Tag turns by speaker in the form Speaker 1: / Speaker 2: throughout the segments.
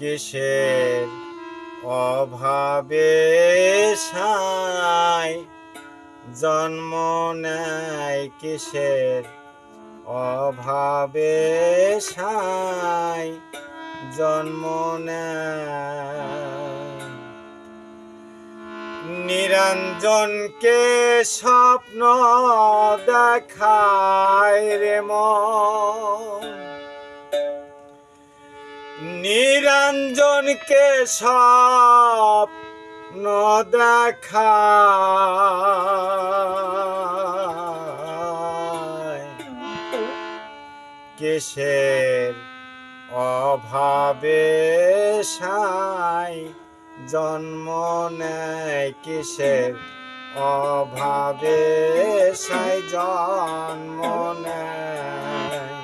Speaker 1: কিসের অভাবে সাই? জন্ম নেয় কিসের অভাবে সাই? জন্ম নিরঞ্জনকে স্বপ্ন দেখায় রে মন। নিরঞ্জনকে স্বপ্ন দেখায় কিসের অভাবে সাই জন্ম নেয় কিসের অভাবে সাই জন্ম নেয়।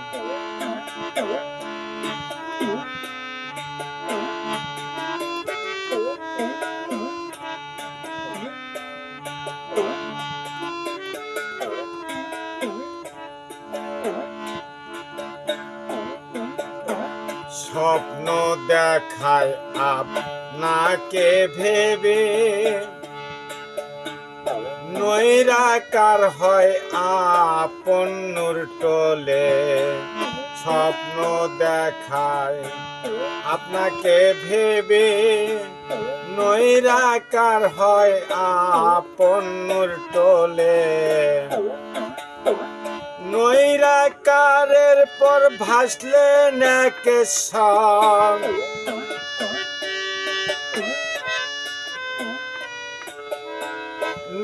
Speaker 1: স্বপ্ন দেখায় আপনাকে ভেবে। নৈরাকার হয় আপন নূর টোলে। স্বপ্ন দেখায় আপনাকে ভেবে। নৈরাকার হয় আপন নূর টোলে। নৈরাকারের পর ভাসলে নাকে সং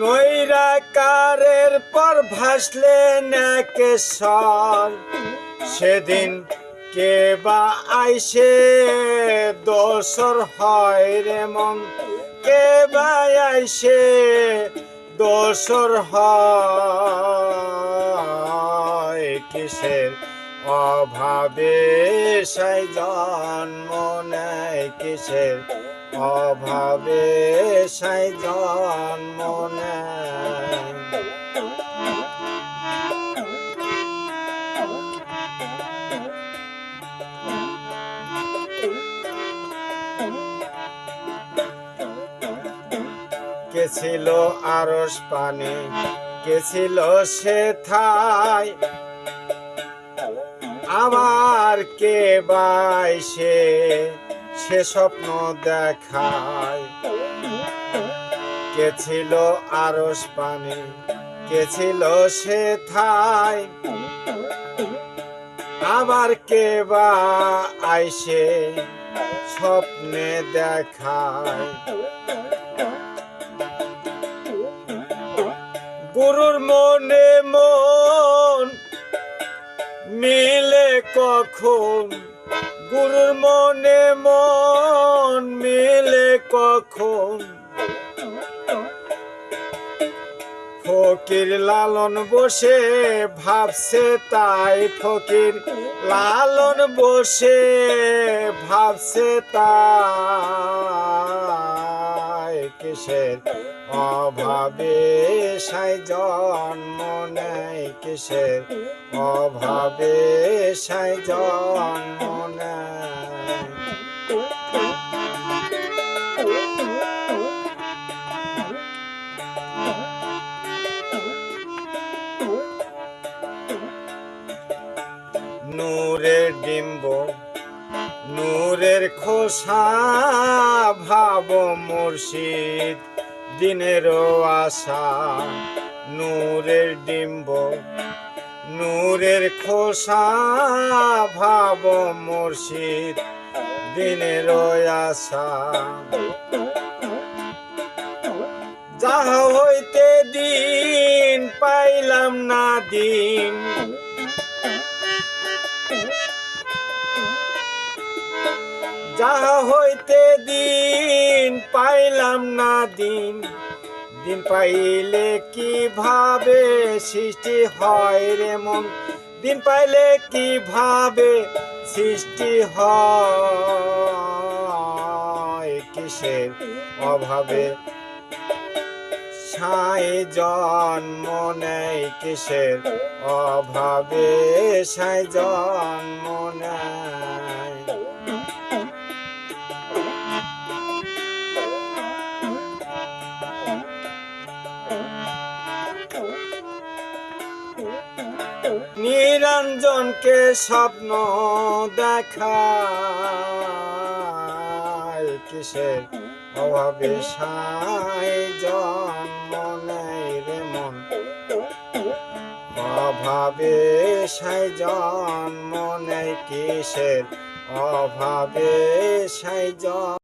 Speaker 1: নৈরাকারের পর ভাসলে নাকে সং সেদিন কে বা আইসে দোসর হয় রে মন। কে বা আইসে দোসর হয়। কিসের অভাবে সাই জন্ম নেয় কিসের অভাবে সাই জন্ম কে ছিল আরস পানে? কে ছিল সে থাই? আমার কে বাই সে সে স্বপ্ন দেখায়? কে ছিল আরস পানে? কে ছিল সে থাই? আবার কে বা আইসে স্বপ্নে দেখায়? গুরুর মনে মন মিলে কখন? গুরুর মনে মন মিলে কখন? ফকির লালন বসে, ভাবছে তাই ফকির লালন বসে, ভাবছে তাই কিসের অভাবে সাই জন্ম নেয় কিসের? অভাবে সাই জন্ম নূরের ডিম্ব নূরের খোসা ভাব মুর্শিদ দিনেরও আশা, নূরের ডিম্ব, নূরের খোসা ভাব মুর্শিদ দিনের আশা। যাহা হইতে দিন, পাইলাম না দিন যাহা হইতে দিন পাইলাম না দিন দিন পাইলে কীভাবে সৃষ্টি হয় রে মন? দিন পাইলে কীভাবে সৃষ্টি হয় কিসের অভাবে? সাই জন্ম নেয় কিসের অভাবে? সাই জন্ম নেয় নিরঞ্জনকে স্বপ্ন দেখায়। কিসের অভাবে সাই জন্ম নেই রে মন? অভাবে সাই জন্ম নেই কিসের অভাবে সাই জন্ম